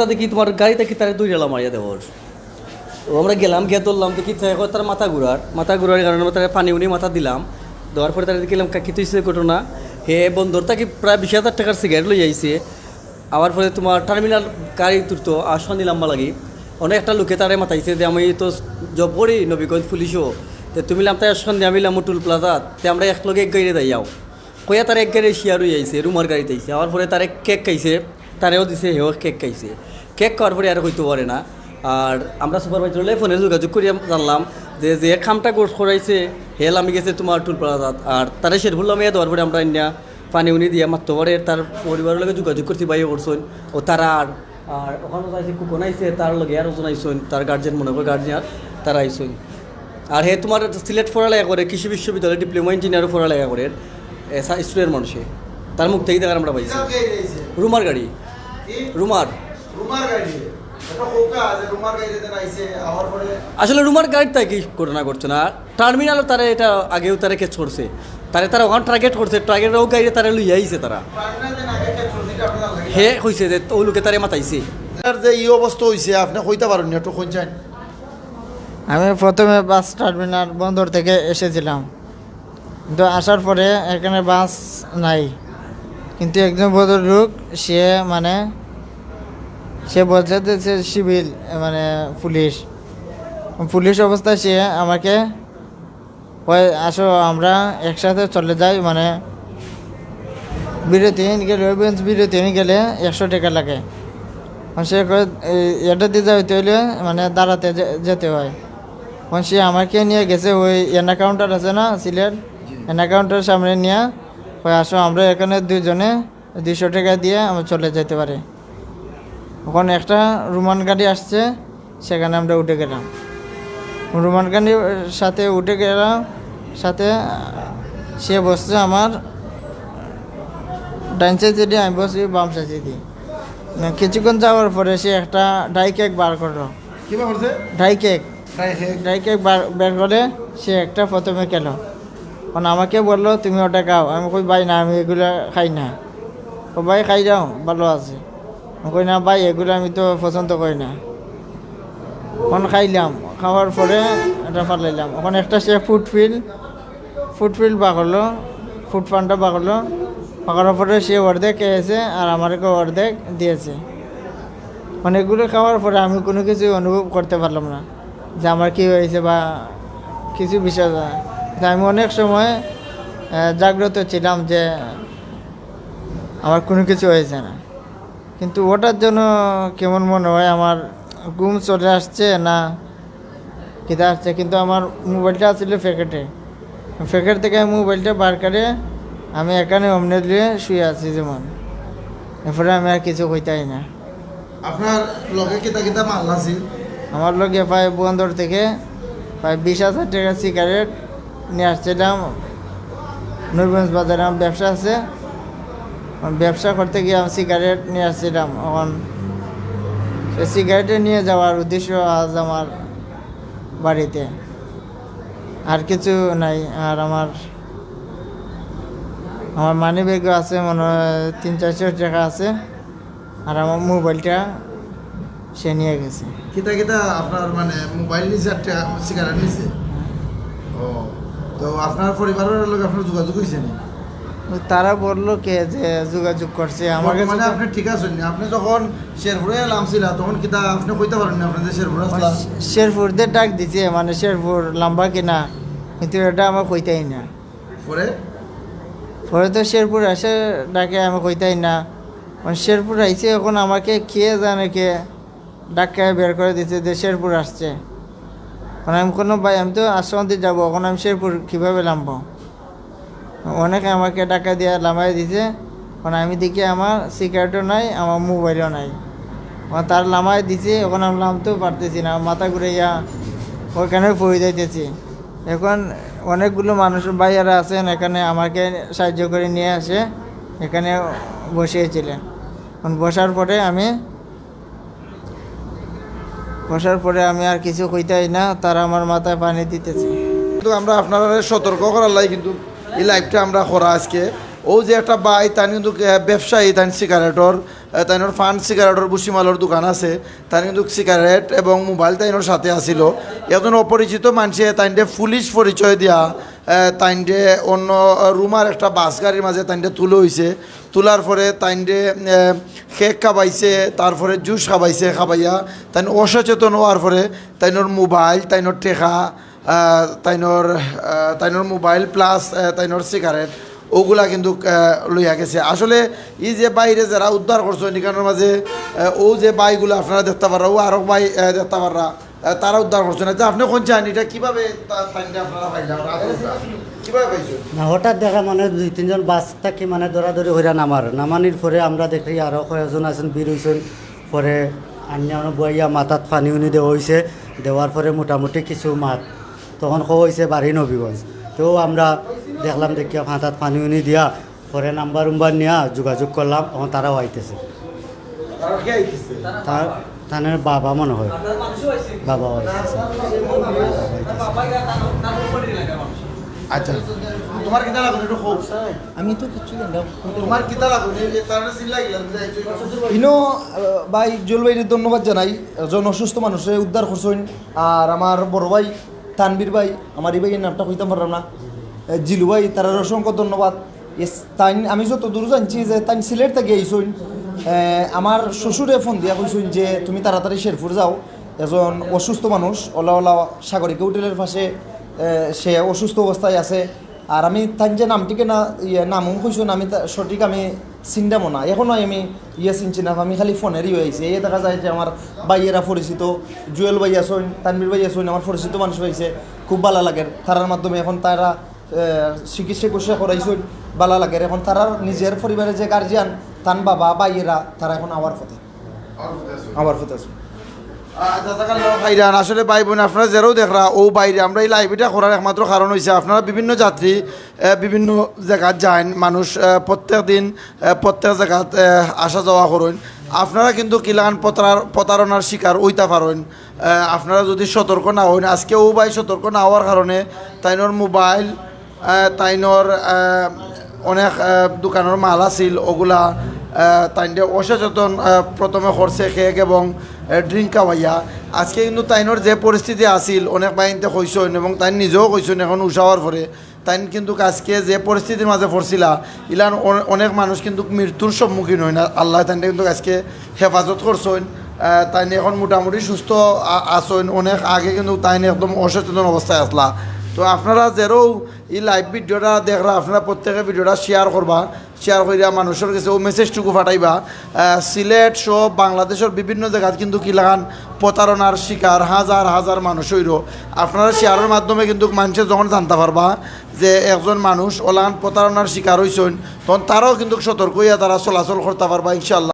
আত্মা দেখি তোমার গাড়িতে কি তারা দুই রেলা মারিয়া দেওয়ার ও আমরা গেলাম, গিয়ে ধরলাম, দেখি তার মাথা ঘুরার। মাথা ঘুরার কারণে তারা পানি উনি মাথা দিলাম। দেওয়ার পরে তারা দেখলাম, কি তুইছে ঘটনা হে বন্ধুর, তাকে প্রায় বিশ হাজার টাকার সিগারেট লই আইছে। আবার পরে তোমার টার্মিনাল গাড়ি তুলতো আর সন্ধি লম্বা লাগি। অনেক একটা লোকে তারে মাথাইছে যে, আমি তো জব করি নবীগঞ্জ পুলিশও। তো তুমি লাম তাই সন্ধে আমি লাম টুল প্লাজাত তে আমরা একলগে এক গাড়ি যাইয়াও কইয়া তার এক গাড়ি শিয়ার হয়ে আইছে, রুমার গাড়িতে আইছে। আবার পরে তারে কেক খাইছে। তারেও দিছে, হেও কেক খাইছে। কেক খাওয়ার পরে আর হইতে পারে না। আর আমরা সুপারভাইজারলে ফোনে যোগাযোগ করিয়া জানলাম যে যে খামটা কোর্স করাইছে হেল আমি গেছে তোমার টুল প্লাজাত। আর তারে বললাম ইয়া দেওয়ার পরে আমরা ইন্ডিয়া পানি উনি দিয়ে মারতে পারে তার পরিবারের লগে যোগাযোগ করতে বাইরে করছেন ও তারা আর আর ওখানে যাইছে কুকন আইছে তার লগে আর ওজন আইসন তার গার্জেন মনে করে গার্জিয়ান তারা আইসন। আর হে তোমার সিলেট পড়ালেখা করে কৃষি বিশ্ববিদ্যালয়ে ডিপ্লোমা ইঞ্জিনিয়ারও পড়ালেখা করে স্টুডেন্ট মানুষে। তার মুখ থেকে দেখার আমরা পাইছি। রুমার গাড়ি। রুমার। রুমার গাড়ি। আসলে রুমার গাড়িটা কি ঘটনা করছে না? টার্মিনালও তারা এটা আগেও তারা কেচ করছে। তারা তারা ওখানে টার্গেট করছে টার্গেটেও গাড়ি তারা লইয়া আইছে তারা। হে কইছে যে ও লোকে তারে মাতাইছে। আর যে এই অবস্থা হইছে আপনি কইতে পারেন না একটু কইছেন। আমি প্রথমে বাস টার্মিনাল বন্দর থেকে এসেছিলাম। কিন্তু আসার পরে এখানে বাস নাই। কিন্তু একজন ভদ্রলোক সে মানে সে বলছে যে সে সিভিল মানে পুলিশ। পুলিশ অবস্থায় সে আমাকে কয় আসো আমরা একসাথে চলে যাই। মানে বিরতি গেলে বেঞ্চ বিরতি গেলে একশো টাকা লাগে। আর সে এটা দিয়ে যাইতে হইলে মানে দাঁড়াতে যেতে হয়। তখন সে আমাকে নিয়ে গেছে ওই এনা কাউন্টার আছে না সিলেট? এনা কাউন্টার সামনে নিয়ে ওই আসো আমরা এখানে দুইজনে দুইশো টাকা দিয়ে আমরা চলে যেতে পারি। ওখানে একটা রোমান গাড়ি আসছে সেখানে আমরা উঠে গেলাম। রোমান গাড়ির সাথে উঠে গেলাম সাথে সে বসছে আমার ডাইন সাইডে দিয়ে আমি বসছি বাম সাইডে দিয়ে। কিছুক্ষণ যাওয়ার পরে সে একটা ডাই কেক বার করল। Dry cake. Dry cake. বার বের করে সে একটা প্রথমে খেলো। কারণ আমাকে বলল তুমি ওটা খাও। আমি কই ভাই না আমি এগুলো খাই না। ও ভাই খাই যাও ভালো আছে। কই না ভাই, এগুলো আমি তো পছন্দ করি না। ওখানে খাইলাম, খাওয়ার পরে এটা ফালাইলাম ওখানে একটা সে ফুড ফিল ফুড ফিল বা করল ফুড ফান্ডটা বা করল পাকানোর পরে সে অর্ধেক খেয়েছে আর আমাকে অর্ধেক দিয়েছে। অনেকগুলো খাওয়ার পরে আমি কোনো কিছু অনুভব করতে পারলাম না যে আমার কী হয়েছে বা কিছু বিষয় না। আমি অনেক সময় জাগ্রত ছিলাম যে আমার কোনো কিছু হয়েছে না। কিন্তু ওটার জন্য কেমন মনে হয়? আমার ঘুম চলে আসছে না কিতা আসছে কিন্তু আমার মোবাইলটা আসলে প্যাকেটে প্যাকেট থেকে আমি মোবাইলটা বার করে আমি এখানে অমনে দিয়ে শুয়ে আছি যেমন। এরপরে আমি আর কিছু কইতাই না। আপনার লগে কিতা কিতা মাল আছিল আমার লোকে প্রায় বন্দর থেকে প্রায় বিশ হাজার টাকা সিগারেট নিয়ে আসছিলাম। নবীগঞ্জ বাজারে আমার ব্যবসা আছে। ব্যবসা করতে গিয়ে আমি সিগারেট নিয়ে আসছিলাম। এখন সে সিগারেটে নিয়ে যাওয়ার উদ্দেশ্য আজ আমার বাড়িতে। আর কিছু নাই। আর আমার আমার মানি ব্যাগও আছে, মনে হয় তিন চারশো টাকা আছে। আর আমার মোবাইলটা সে নিয়ে গেছে। কিতা কিতা আপনার মানে মোবাইল নিছে আর সিগারেট নিছে? ও, তো আপনার পরিবারের লোক আপনার যোগাযোগ হয়েছে নি তারা বলল কে যে যোগাযোগ করছে আমার কাছে মানে আপনি ঠিক আছেন আপনি যখন শেরপুরে নামছিল তখন কিতা আপনি কইতে পারেন না আপনাদের শেরপুরে আসলা শেরপুরদের ডাক দিছে মানে শেরপুর লম্বা কিনা কিন্তু এটা আমার কইতাই না। পরে? পরে তো শেরপুর আসে ডাকে আমি কইতাই না। মানে শেরপুর আইছে এখন আমাকে কে জানে কে ডাক্কা বের করে দিচ্ছে যে শেরপুর আসছে। মানে আমি কোনো ভাই আমি তো আশ্রমতে যাব এখন আমি শেরপুর কীভাবে নামবো? অনেকে আমাকে টাকা দিয়ে লামাই দিছে। এখন আমি দেখি আমার সিগারেটও নাই, আমার মোবাইলও নাই। তার লামাই দিছে, এখন আমি নামতেও পারতেছি না মাথা ঘুরে ইয়া ওইখানে পড়ে যাইতেছি। এখন অনেকগুলো মানুষ ভাইয়ারা আছেন, এখানে আমাকে সাহায্য করে নিয়ে আসে, এখানে বসিয়েছিলেন। বসার পরে আমি, বসার পরে আমি আর কিছু কইতাই না, তারা আমার মাথায় পানি দিতেছে। কিন্তু আমরা আপনারা সতর্ক করার লাই কিন্তু এই লাইফটা আমরা করা আজকে ও যে একটা বাই তার কিন্তু ব্যবসায়ী তার সিগারেটর তাইনোর ফান সিগারেটের বুসিমালোর দোকান আছে তাই কিন্তু সিগারেট এবং মোবাইল তাইনোর সাথে আসিল একজন অপরিচিত মানুষে তাইনটে পুলিশ পরিচয় দিয়া তাইনটে অন্য রুমার একটা বাস গাড়ির মাঝে তাইনটে তুলে হয়েছে তোলার পরে তাইনটে কেক খাবাইছে তারপরে জুস খাবাইছে খাবাইয়া তাই অসচেতন হওয়ার পরে তাইনোর মোবাইল তাইনোর টেকা তাইনোর তাইনোর মোবাইল প্লাস তাইনোর সিগারেট ওগুলা কিন্তু লইয়া গেছে। আসলে এই যে বাইরে যারা উদ্ধার করছ নিকানোর মাঝে ও যে বাইগুলো আপনারা দেখতে পারা ও আরও বাই দেখতে পারা তারা উদ্ধার করছ না। আপনি কোন চান এটা কীভাবে না, হঠাৎ দেখা মানে দুই, তিনজন বাস থাকি মানে দৌড়াদৌড়ি হইরা নামার। নামানির পরে আমরা দেখি আরও কয়েকজন আছেন, বীর হয়েছেন পরে আন্যা বইয়া মাথাত পানি উনি দেওয়া হয়েছে দেওয়ার পরে মোটামুটি কিছু মাত তখন কো হয়েছে বাড়ি নবীগঞ্জ। তো আমরা দেখলাম দেখিয়া মাথাত পানি উনি দিয়া পরে নাম্বার উম্বার নিয়া যোগাযোগ করলাম তখন তারাও আইতেছে। তারা তানের বাবা মনে হয়। বাবা আইতেছে আচ্ছা। তোমার কিতা লাগুন একটু হোক আমি তো তোমার কিতা ভাই ধন্যবাদ জানাই। একজন অসুস্থ মানুষে উদ্ধার করছেন। আর আমার বড় ভাই তানবীর ভাই, আমার এই ভাইয়ের নামটা কইতাম পারলাম না। জিলু ভাই, তার অসংখ্য ধন্যবাদ। তাই আমি যত দূর জানছি যে তাই সিলেট থেকে আইসইন। আমার শ্বশুরে ফোন দিয়া কইসইন যে তুমি তাড়াতাড়ি শেরপুর যাও। এজন অসুস্থ মানুষ, ওলা ওলা সাগরিকা হোটেলের পাশে সে অসুস্থ অবস্থায় আছে। আর আমি তাই যে নামটিকে না ইয়ে নামও কইছো না আমি সঠিক আমি চিন্তামো না এখনও আমি ইয়ে চিনছি না আমি খালি ফোনেরই হয়েছি এই দেখা যায় যে আমার বাইয়েরা পরিচিত জুয়েল ভাই আসইন তানবির ভাই আসইন আমার পরিচিত মানুষ হয়েছে। খুব ভালো লাগে তারার মাধ্যমে এখন তারা চিকিৎসা কুসা করাইছেন ভালো লাগে। এখন তারার নিজের পরিবারের যে গার্জিয়ান তান বাবা বাইয়েরা তারা এখন আবার ফতে আবার ফতে আছে। ভাইরান, আসলে ভাই বোন আপনারা দেখরা, ও বাইরে, আমরা এই লাইভটা করার একমাত্র কারণ হয়েছে আপনারা বিভিন্ন যাত্রী বিভিন্ন জায়গাত যান মানুষ প্রত্যেক দিন প্রত্যেক জায়গাত আসা যাওয়া করেন। আপনারা কিন্তু কিলান প্রতার, প্রতারণার শিকার ওইতা পারেন। আপনারা যদি সতর্ক না হন আজকে ও ভাই সতর্ক না হওয়ার কারণে তাইনোর মোবাইল তাইনোর অনেক দোকানের মাল আছিল, ওগুলা তাইনটা অসচেতন প্রথমে করছে কেক এবং ড্রিঙ্ক খাওয়াইয়া। আজকে কিন্তু তাইনোর যে পরিস্থিতি আছিল, অনেক বাইনতে কইসন এবং তাই নিজেও কইসন এখন উষাওয়ার পরে তাইন কিন্তু আজকে যে পরিস্থিতির মাঝে পড়ছিলা ইলান অনে- অনেক মানুষ কিন্তু মৃত্যুর সম্মুখীন হয় না আল্লাহ তাইনটা কিন্তু আজকে হেফাজত করছেন তাই এখন মোটামুটি সুস্থ আ- অনেক আগে কিন্তু তাইন একদম অসচেতন অবস্থায় আসলা তো আপনারা যেরও এই লাইভ ভিডিওটা দেখরা আপনারা প্রত্যেকে ভিডিওটা শেয়ার করবা। শেয়ার করিয়া মানুষের কাছে ও মেসেজটুকু ফাটাইবা সিলেট সব বাংলাদেশের বিভিন্ন জায়গাত কিন্তু কি লাগান, প্রতারণার শিকার, হাজার হাজার মানুষ হইল আপনারা শেয়ারের মাধ্যমে কিন্তু মানুষের যখন জানতে পারবা যে একজন মানুষ ওলান প্রতারণার শিকার হইছেন, তখন তারাও কিন্তু সতর্ক হইয়া তারা চলাচল করতে পারবা ইনশাল্লাহ